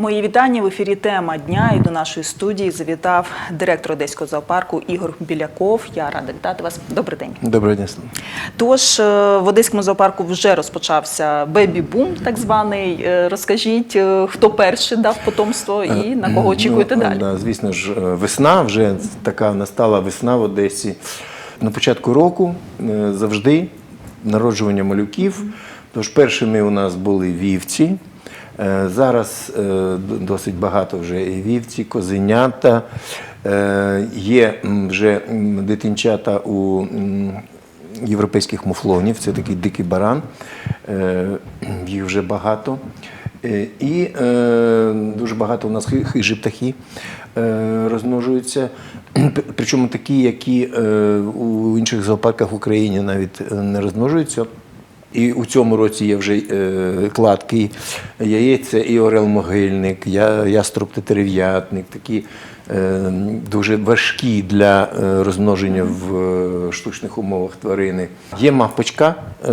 Мої вітання в ефірі тема дня і до нашої студії завітав директор одеського зоопарку Ігор Біляков. Я рада вітати вас. Добрий день. Доброго дня. Тож е, в одеському зоопарку вже розпочався бебі-бум, так званий. Е, Розкажіть, е, хто перший дав потомство і на кого очікуєте Ну, далі? Да, звісно ж, весна вже така настала весна в Одесі. На початку року завжди народжування малюків. Тож першими у нас були вівці. Е, Зараз е, досить багато вже і вівці, козенята. Е, Є вже дитинчата у європейських муфлонів, це такий дикий баран. Їх вже багато. І дуже багато у нас хижі птахи розмножуються. Причому такі, які у інших зоопарках в Україні навіть не розмножуються. І у цьому році є вже е, кладки, яєця і орел-могильник, я, яструб тетерев'ятник, такі е, дуже важкі для е, розмноження в е, штучних умовах тварини. Є мавпочка, е,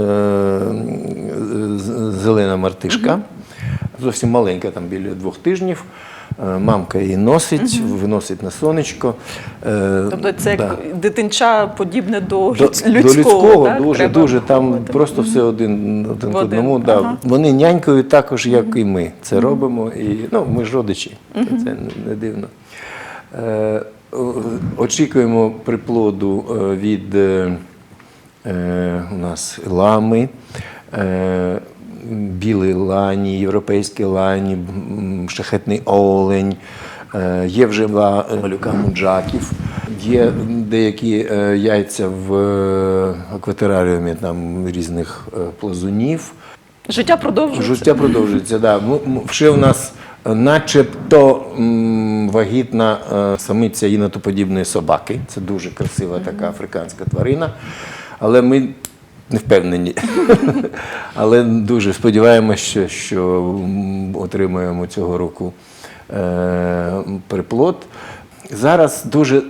зелена мартишка, зовсім маленька, там біля двох тижнів. Е, Мамка її носить, виносить на сонечко. Е, Тобто це як да. дитинча подібне до, До, людського, до людського так? дуже, Треба дуже там виховувати. просто все один, один В одному. Да. ага. Вони нянькою також, як і ми. Це робимо. І, ну, ми ж родичі, це не, дивно. Е, очікуємо приплоду від у нас лами. Е, Білий лані, європейський лані, шахетний олень, Е, Є вже малюка муджаків, є деякі е, яйця в е, акватераріумі там різних е, плазунів. Життя продовжується. Життя продовжується. Да. М- м- Ще у нас е, начебто вагітна е, самиця інатоподібної собаки. Це дуже красива така африканська тварина. Але ми не впевнені. Але дуже сподіваємося, що, отримаємо цього року е, приплод. Зараз дуже.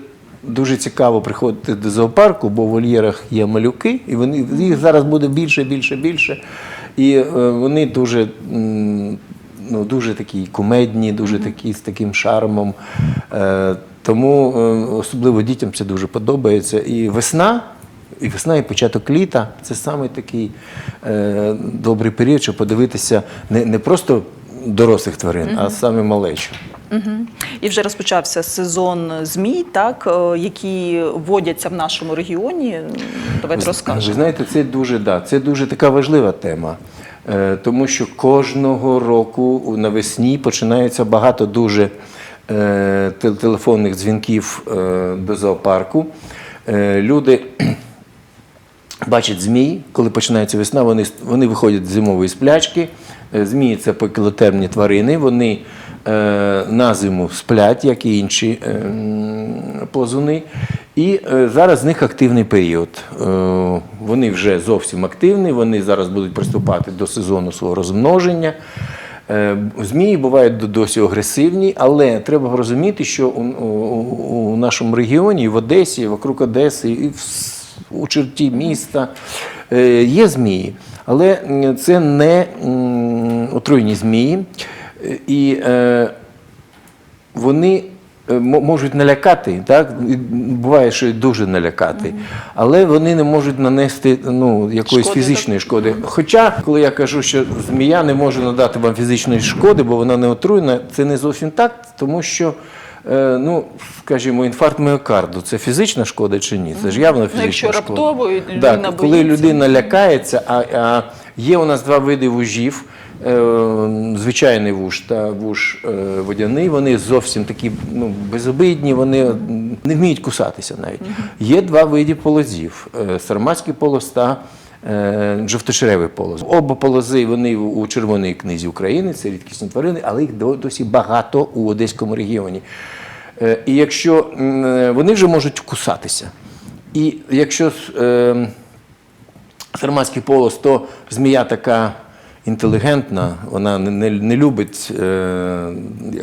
Дуже цікаво приходити до зоопарку, бо в вольєрах є малюки, і вони їх зараз буде більше, більше, більше. І е, вони дуже, ну, дуже такі кумедні, дуже такі з таким шармом. Е, тому е, особливо дітям це дуже подобається. І весна, і весна, і початок літа це саме такий е, добрий період, щоб подивитися не, не просто дорослих тварин, а саме малечу. Мгм. І вже розпочався сезон змій, так, е, які водяться в нашому регіоні. Давайте Ви знаєте, це дуже, да, це дуже така важлива тема, е, тому що кожного року навесні починається багато дуже е, телефонних дзвінків до зоопарку. Люди бачать змій, коли починається весна, вони, вони виходять з зимової сплячки. Е, Змії це покілотермні тварини, вони е, на зиму сплять, як і інші е, плазуни. І е, зараз з них активний період. Е, вони вже зовсім активні, вони зараз будуть приступати до сезону свого розмноження. Е, Змії бувають досі агресивні, але треба розуміти, що у, у, у нашому регіоні, в Одесі, вокруг Одеси, і в, у черті міста е, є змії, але це не отруйні змії. Е, І е, вони можуть налякати, так? Буває, що дуже налякати, але вони не можуть нанести ну, якоїсь Шкоди, фізичної шкоди. Хоча, коли я кажу, що змія не може надати вам фізичної шкоди, бо вона не отруйна, це не зовсім так, тому що. Е, Ну, скажімо, інфаркт міокарду це фізична шкода чи ні? Це ж явно Ну, фізична якщо шкода. раптово людина Так, коли людина лякається, а, а є у нас два види вужів. е, Звичайний вуж та вуж е, водяний, вони зовсім такі ну, безобидні, вони не вміють кусатися навіть. Є два види полозів: сарматський полоз та жовтошеревий полоз. Оба полози вони у у Червоній книзі України, це рідкісні тварини, але їх досі багато у Одеському регіоні. Е, І якщо е, вони вже можуть кусатися. І якщо е, сарматський полос, то змія така інтелігентна, вона не, не, любить е,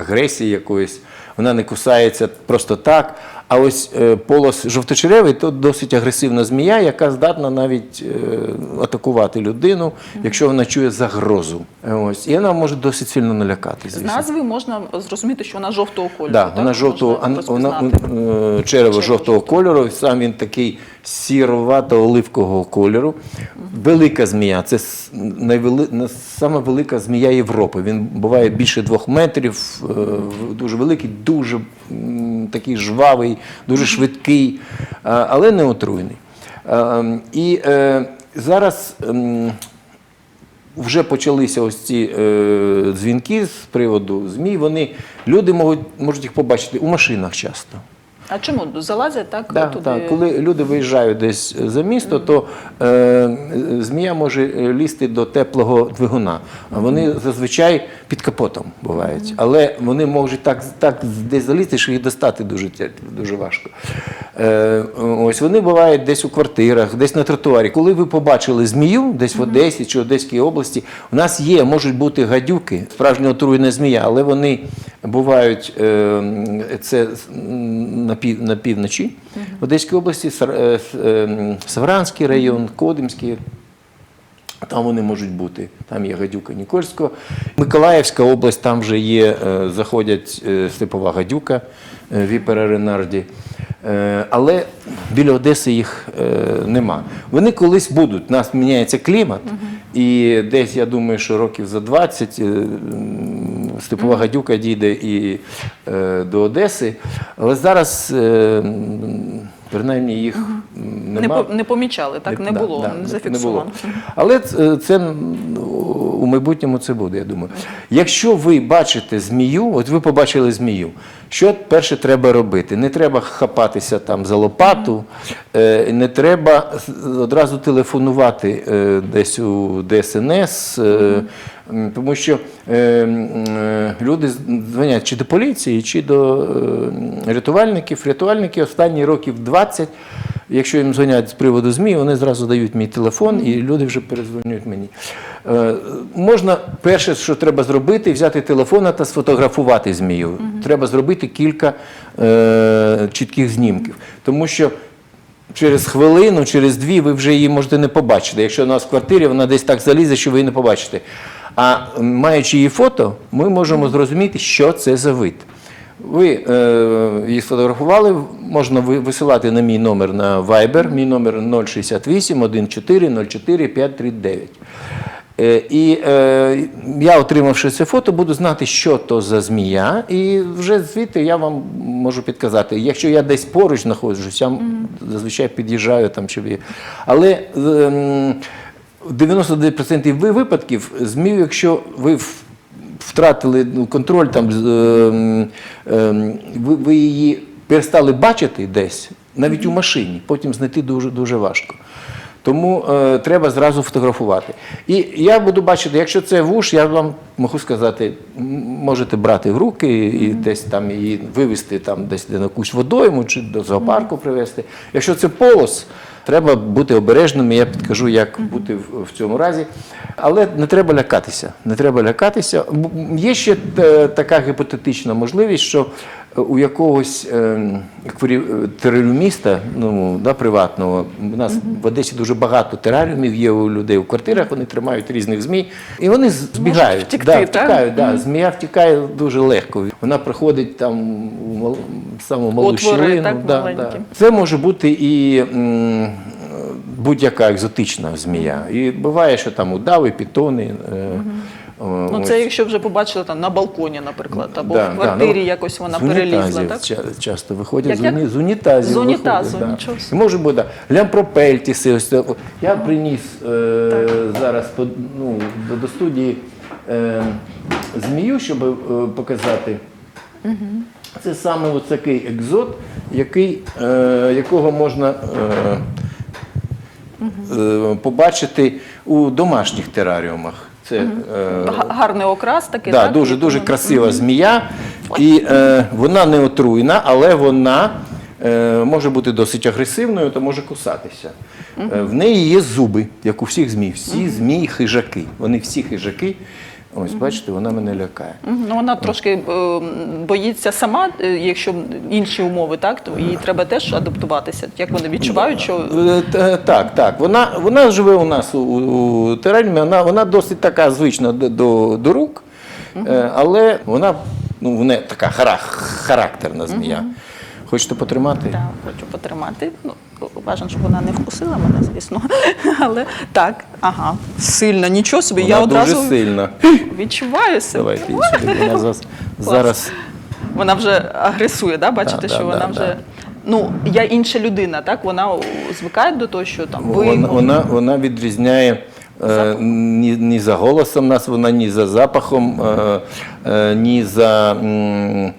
агресії якоїсь, вона не кусається просто так. А ось е, полос жовточеревий то досить агресивна змія, яка здатна навіть е, атакувати людину, якщо вона чує загрозу. Ось. І вона може досить сильно налякати. З назви можна зрозуміти, що вона жовтого кольору. Да, так? вона жовтого, вона е, черево жовтого кольору, сам він такий сіровато-оливкового кольору. Велика змія, це найвели... на- велика змія Європи. Він буває більше двох метрів, е, дуже великий, дуже такий жвавий, дуже швидкий, але не отруйний. І е, зараз. вже почалися ось ці е, дзвінки з приводу ЗМІ. Вони люди можуть, можуть їх побачити у машинах часто. А чому залазять так Да, туди? так, коли люди виїжджають десь за місто, то е, змія може е, лізти до теплого двигуна. А вони зазвичай під капотом бувають. Але вони можуть так, так десь залізти, що їх достати дуже, дуже важко. Е, ось вони бувають десь у квартирах, десь на тротуарі. Коли ви побачили змію десь в Одесі чи Одеській області, у нас є, можуть бути гадюки, справжня отруєна змія, але вони бувають е, це на, пів, на півночі в Одеській області, е, е, Савранський район, Кодимський. Там вони можуть бути. Там є гадюка Нікольського. Миколаївська область, там вже є, заходять степова гадюка Віпера Ренарді. Але біля Одеси їх нема. Вони колись будуть. У нас міняється клімат, і десь, я думаю, що років за 20 е, м, степова гадюка дійде і е, до Одеси. Але зараз, е, принаймні, їх м, Не, нема. по- не помічали, так не, да, було, да, не зафіксовано. було. Але це, це м, у майбутньому це буде, я думаю. Якщо ви бачите змію, от ви побачили змію, що перше треба робити? Не треба хапатися там за лопату, е, не треба одразу телефонувати е, десь у ДСНС. е, Тому що люди дзвонять чи до поліції, чи до рятувальників. Рятувальники останні років 20 Якщо їм дзвонять з приводу ЗМІ, вони зразу дають мій телефон, і люди вже перезвонюють мені. Е, можна перше, що треба зробити, взяти телефон та сфотографувати змію. Треба зробити кілька е, чітких знімків. Тому що через хвилину, через дві ви вже її можете не побачити. Якщо у нас в квартирі вона десь так залізе, що ви її не побачите. А маючи її фото, ми можемо зрозуміти, що це за вид. Ви е, її сфотографували, можна висилати на мій номер на Viber, мій номер 068 14 04 539. Е, І е, я, отримавши це фото, буду знати, що то за змія, і вже звідти я вам можу підказати. Якщо я десь поруч знаходжусь, я зазвичай під'їжджаю там чи. Але ем, в 99% випадків змію, якщо ви втратили ну, контроль, там, ем, ем, ви, ви її перестали бачити десь, навіть у машині, потім знайти дуже, дуже важко. Тому е, треба зразу фотографувати. І я буду бачити, якщо це вуш, я вам можу сказати, можете брати в руки і десь там її вивезти там, десь на якусь водойму чи до зоопарку привезти. Якщо це полос, треба бути обережним, я підкажу, як бути в, в цьому разі. Але не треба лякатися. Не треба лякатися. Є ще е, така гіпотетична можливість, що у якогось е, е, тераріуміста, ну, да, приватного, у нас в Одесі дуже багато тераріумів є у людей у квартирах, вони тримають різних змій, і вони збігають. втекти, да, втікають, да, Змія втікає дуже легко. Вона приходить там у мал- саму малу Отвори, щілину. так, да, да. Це може бути і будь-яка екзотична змія. І буває, що там удави, пітони. е, о, Ну, це якщо вже побачили там на балконі, наприклад, або Да, в да, квартирі ну, якось вона з унітазів перелізла, так? ча- Часто виходять Як- з, як? з унітазів. З унітазу, да. нічого собі. Може бути, да. лямпропельтіси. Ось це. Я приніс е, зараз ну, до, студії е, змію, щоб е, показати. Це саме ось такий екзот, який, е, якого можна е, е, побачити у домашніх тераріумах. Це, е, Гарний окрас такий, Да, так? дуже дуже красива змія, і е, вона не отруйна, але вона е, може бути досить агресивною та може кусатися. Е, в неї є зуби, як у всіх змій. Всі змії хижаки. Вони всі хижаки. Ось, бачите, вона мене лякає. Ну, вона трошки е, боїться сама, е, якщо інші умови, так, то їй треба теж адаптуватися. Як вони відчувають, що Е, т- Так, так. Вона, вона живе у нас у, у тераріумі, вона, вона досить така звична до, до, до рук, е, але вона ну, вона така хара, характерна змія. Хочете потримати? Так, хочу потримати. Ну, бажано, щоб вона не вкусила мене, звісно. Але так, ага, сильно, нічого собі. Вона я одразу дуже сильна. відчуваю себе. Давайте її сюди. Вона зараз, зараз Вона вже агресує, да? бачите, Да, що да, вона да, вже. да. Ну, я інша людина, так? Вона звикає до того, що там ви. вона, вона, вона відрізняє. е, Ні, ні за голосом нас, вона ні за запахом, е, е, ні за м,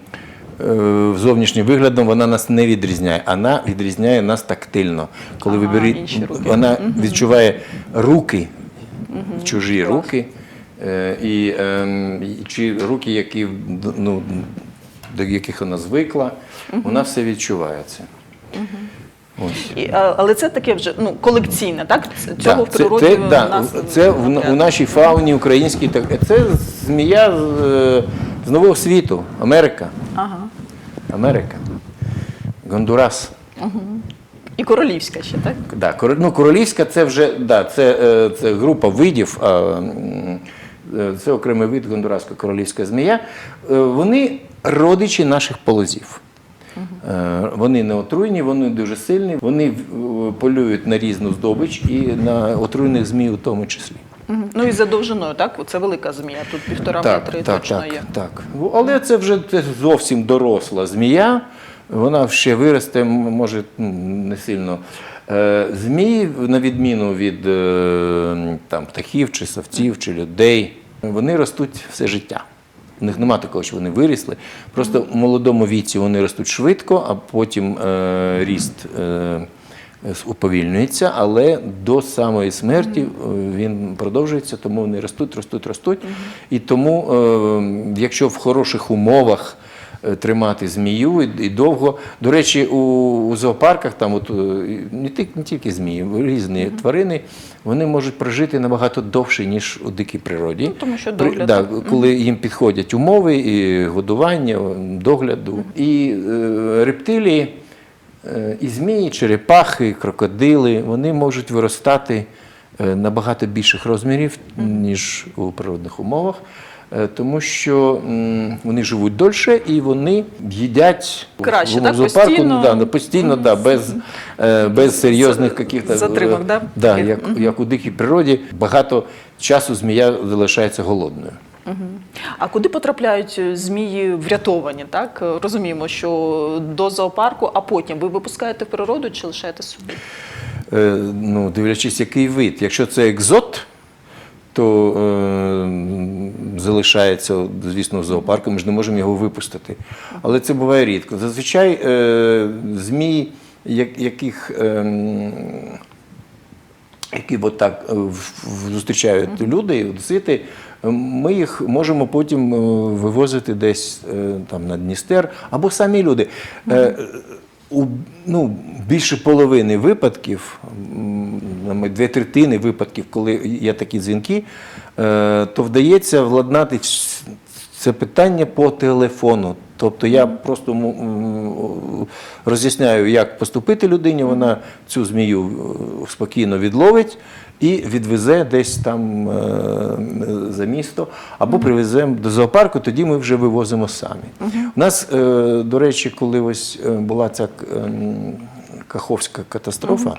зовнішнім виглядом вона нас не відрізняє. Вона відрізняє нас тактильно. Коли Ага, беріть, інші руки. вона відчуває руки, чужі руки, е, і, е, і чи руки, які, ну, до яких вона звикла, вона все відчуває це. Ось. І, але це таке вже ну, колекційне, так? Цього Так, в природі це, у да, нас це в, у нашій фауні українській. Це змія з, е, з нового світу, Америка. Ага. Америка. Гондурас. І королівська ще, так? Да, кор- ну, королівська це вже да, це, е, це група видів, е, це окремий вид гондураська королівська змія. Е, Вони родичі наших полозів. Е, Вони не отруйні, вони дуже сильні, вони полюють на різну здобич і на отруйних змій у тому числі. Ну і за довжиною, так? Це велика змія, тут півтора метри так, точно так, є. так. Але це вже зовсім доросла змія. Вона ще виросте, може ну, не сильно. Е, Змії, на відміну від е, там, птахів, чи савців, чи людей, вони ростуть все життя. У них немає такого, що вони вирісли. Просто в молодому віці вони ростуть швидко, а потім е, ріст е, уповільнюється, але до самої смерті е, він продовжується, тому вони ростуть, ростуть, ростуть. І тому, е, якщо в хороших умовах е, тримати змію і, довго. До речі, у, зоопарках там от, е, не, тільки, змії, різні тварини, вони можуть прожити набагато довше, ніж у дикій природі. Ну, тому що догляд, да, коли їм підходять умови і годування, догляду. І е, рептилії, е, і змії, черепахи, і крокодили, вони можуть виростати е, набагато більших розмірів, ніж у природних умовах. е, Тому що вони живуть дольше і вони їдять Краще, в так? зоопарку, Постійно? да, да, постійно да, без, е, без серйозних каких-то затримок, е, да? Да, як, як у дикій природі, багато часу змія залишається голодною. А куди потрапляють е, змії врятовані? Так розуміємо, що до зоопарку, а потім ви випускаєте в природу чи лишаєте собі? Е, ну, дивлячись, який вид. Якщо це екзот, то е, залишається, звісно, в зоопарку, ми ж не можемо його випустити. Але це буває рідко. Зазвичай е, змій, як- яких. Е, які от так зустрічають люди, одесити, ми їх можемо потім е, вивозити десь е, там на Дністер, або самі люди. Е, У ну, більше половини випадків, дві третини випадків, коли є такі дзвінки, то вдається владнати це питання по телефону. Тобто я просто роз'ясняю, як поступити людині, вона цю змію е, спокійно відловить і відвезе десь там е, за місто, або привеземо до зоопарку, тоді ми вже вивозимо самі. У нас, е, до речі, коли ось була ця Каховська катастрофа,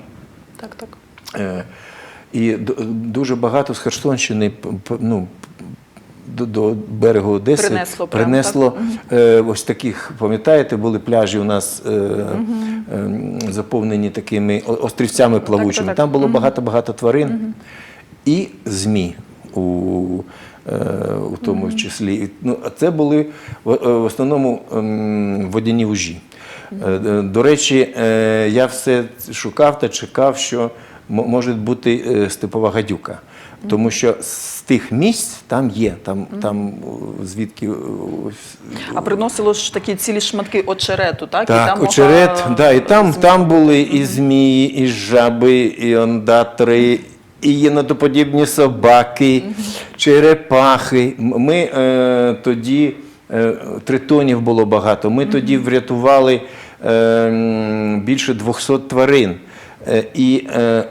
Так, так. І дуже багато з Херсонщини ну, до, до берегу Одеси Принесло принесло е, ось таких, пам'ятаєте, були пляжі у нас е, е, заповнені такими острівцями плавучими. так. Там було багато-багато тварин і змі у, е, у тому числі. Ну, а це були в, в основному ем, водяні вужі. До речі, я все шукав та чекав, що може бути степова гадюка. Тому що з тих місць там є, там, там звідки А приносило ж такі цілі шматки очерету, так? так, там очерет, могла да, і там, там були і змії, і жаби, і ондатри, і єнотоподібні собаки, черепахи. Ми е, тоді е, тритонів було багато. Ми тоді врятували е, більше 200 тварин. Е, і е,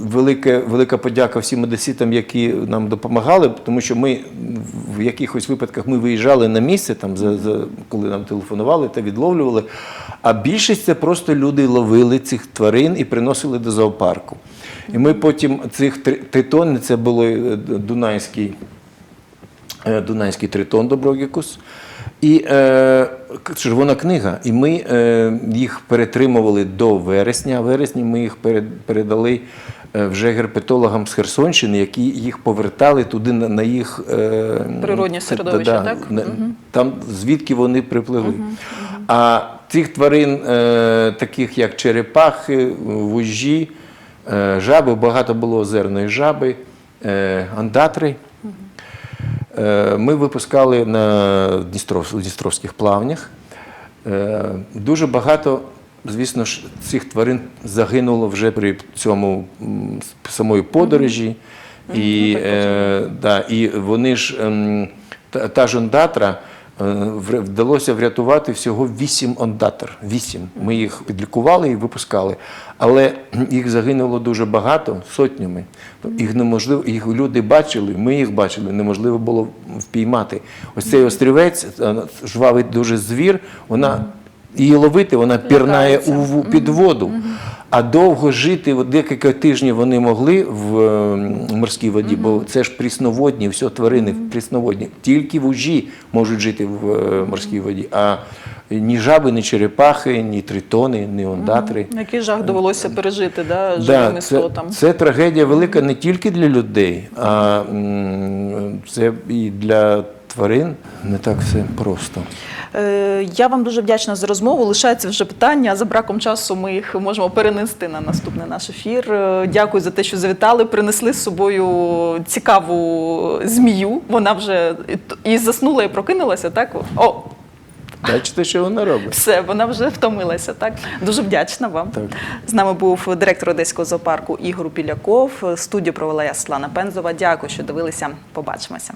велика, велика подяка всім одеситам, які нам допомагали, тому що ми в якихось випадках ми виїжджали на місце, там, за, за, коли нам телефонували та відловлювали. А більшість це просто люди ловили цих тварин і приносили до зоопарку. І ми потім цих три, це було е, Дунайський Дунайський тритон Доброгікус. І е, червона книга. І ми е, їх перетримували до вересня. А вересні ми їх перед- передали е, вже герпетологам з Херсонщини, які їх повертали туди на, на їх е, Природнє це- середовище, так? на- Там звідки вони приплили. А цих тварин, е, таких як черепахи, вужі, е, жаби, багато було озерної жаби, е, андатри. Е, Ми випускали на Дністровських плавнях. Е, Дуже багато, звісно ж, цих тварин загинуло вже при цьому самої подорожі. І, е, да, і вони ж, ем, та, та е, вдалося врятувати всього вісім ондатр. Вісім. Ми їх підлікували і випускали. Але їх загинуло дуже багато, сотнями. Їх неможливо, їх люди бачили, ми їх бачили, неможливо було впіймати. Ось цей острівець, е, жвавий дуже звір, вона. Її ловити, вона пірнає у, під воду. А довго жити, декілька тижнів вони могли в е, морській воді, бо це ж прісноводні, все тварини прісноводні. Тільки вужі можуть жити в е, морській воді. А ні жаби, ні черепахи, ні тритони, ні ондатри. Який жах довелося пережити да, живим Да, це, істотам. це трагедія велика не тільки для людей, а це і для тварин не так все просто. Е, Я вам дуже вдячна за розмову. Лишається вже питання. За браком часу ми їх можемо перенести на наступний наш ефір. Е, Дякую за те, що завітали. Принесли з собою цікаву змію. Вона вже і заснула, і прокинулася. Так о, Бачите, що вона робить? все, вона вже втомилася. Так дуже вдячна вам. Так. З нами був директор одеського зоопарку Ігор Піляков. Студію провела я Світлана Пензова. Дякую, що дивилися. Побачимося.